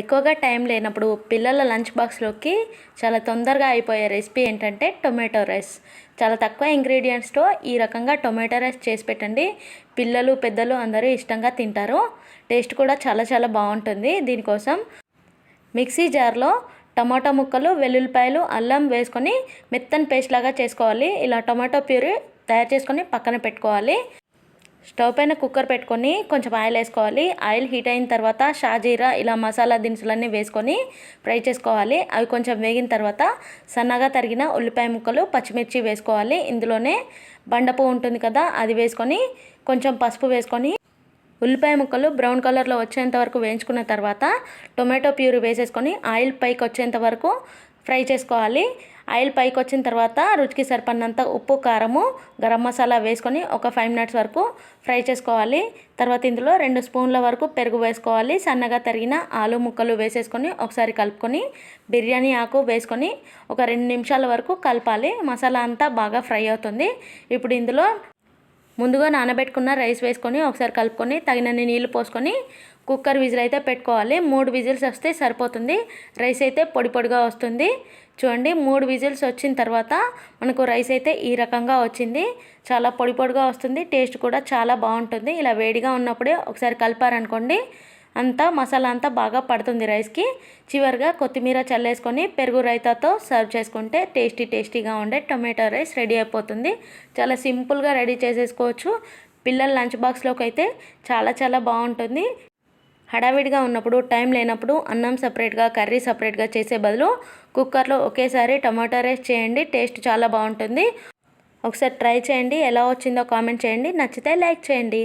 ఎక్కువగా టైం లేనప్పుడు పిల్లల లంచ్ బాక్స్లోకి చాలా తొందరగా అయిపోయే రెసిపీ ఏంటంటే టొమాటో రైస్. చాలా తక్కువ ఇంగ్రీడియంట్స్తో ఈ రకంగా టొమాటో రైస్ చేసి పెట్టండి. పిల్లలు పెద్దలు అందరూ ఇష్టంగా తింటారు. టేస్ట్ కూడా చాలా చాలా బాగుంటుంది. దీనికోసం మిక్సీ జార్లో టమాటా ముక్కలు వెల్లుల్లిపాయలు అల్లం వేసుకొని మెత్తని పేస్ట్ లాగా చేసుకోవాలి. ఇలా టమాటో ప్యూరీ తయారు చేసుకొని పక్కన పెట్టుకోవాలి. స్టవ్ పైన కుక్కర్ పెట్టుకొని కొంచెం ఆయిల్ వేసుకోవాలి. ఆయిల్ హీట్ అయిన తర్వాత షాజీరా ఇలా మసాలా దినుసులన్నీ వేసుకొని ఫ్రై చేసుకోవాలి. అవి కొంచెం వేగిన తర్వాత సన్నగా తరిగిన ఉల్లిపాయ ముక్కలు పచ్చిమిర్చి వేసుకోవాలి. ఇందులోనే బండపు ఉంటుంది కదా అది వేసుకొని కొంచెం పసుపు వేసుకొని ఉల్లిపాయ ముక్కలు బ్రౌన్ కలర్లో వచ్చేంత వరకు వేయించుకున్న తర్వాత టొమాటో ప్యూరీ వేసేసుకొని ఆయిల్ పైకి వచ్చేంత వరకు ఫ్రై చేసుకోవాలి. ఆయిల్ పైకి వచ్చిన తర్వాత రుచికి సరిపడినంత ఉప్పు కారము గరం మసాలా వేసుకొని ఒక ఫైవ్ మినిట్స్ వరకు ఫ్రై చేసుకోవాలి. తర్వాత ఇందులో రెండు స్పూన్ల వరకు పెరుగు వేసుకోవాలి. సన్నగా తరిగిన ఆలు ముక్కలు వేసేసుకొని ఒకసారి కలుపుకొని బిర్యానీ ఆకు వేసుకొని ఒక రెండు నిమిషాల వరకు కలపాలి. మసాలా అంతా బాగా ఫ్రై అవుతుంది. ఇప్పుడు ఇందులో ముందుగా నానబెట్టుకున్న రైస్ వేసుకొని ఒకసారి కలుపుకొని తగినన్ని నీళ్ళు పోసుకొని కుక్కర్ విజిల్ అయితే పెట్టుకోవాలి. మూడు విజిల్స్ వస్తే సరిపోతుంది. రైస్ అయితే పొడి పొడిగా వస్తుంది. చూడండి మూడు విజిల్స్ వచ్చిన తర్వాత మనకు రైస్ అయితే ఈ రకంగా వచ్చింది. చాలా పొడి పొడిగా వస్తుంది. టేస్ట్ కూడా చాలా బాగుంటుంది. ఇలా వేడిగా ఉన్నప్పుడే ఒకసారి కలిపారనుకోండి అంతా మసాలా అంతా బాగా పడుతుంది రైస్కి. చివరిగా కొత్తిమీర చల్లేసుకొని పెరుగు రైతాతో సర్వ్ చేసుకుంటే టేస్టీ టేస్టీగా ఉండే టొమాటో రైస్ రెడీ అయిపోతుంది. చాలా సింపుల్గా రెడీ చేసేసుకోవచ్చు. పిల్లల లంచ్ బాక్స్లోకి అయితే చాలా చాలా బాగుంటుంది. హడావిడిగా ఉన్నప్పుడు టైం లేనప్పుడు అన్నం సపరేట్గా కర్రీ సపరేట్గా చేసే బదులు కుక్కర్లో ఒకేసారి టమాటా రైస్ చేయండి టేస్ట్ చాలా బాగుంటుంది. ఒకసారి ట్రై చేయండి ఎలా వచ్చిందో కామెంట్ చేయండి నచ్చితే లైక్ చేయండి.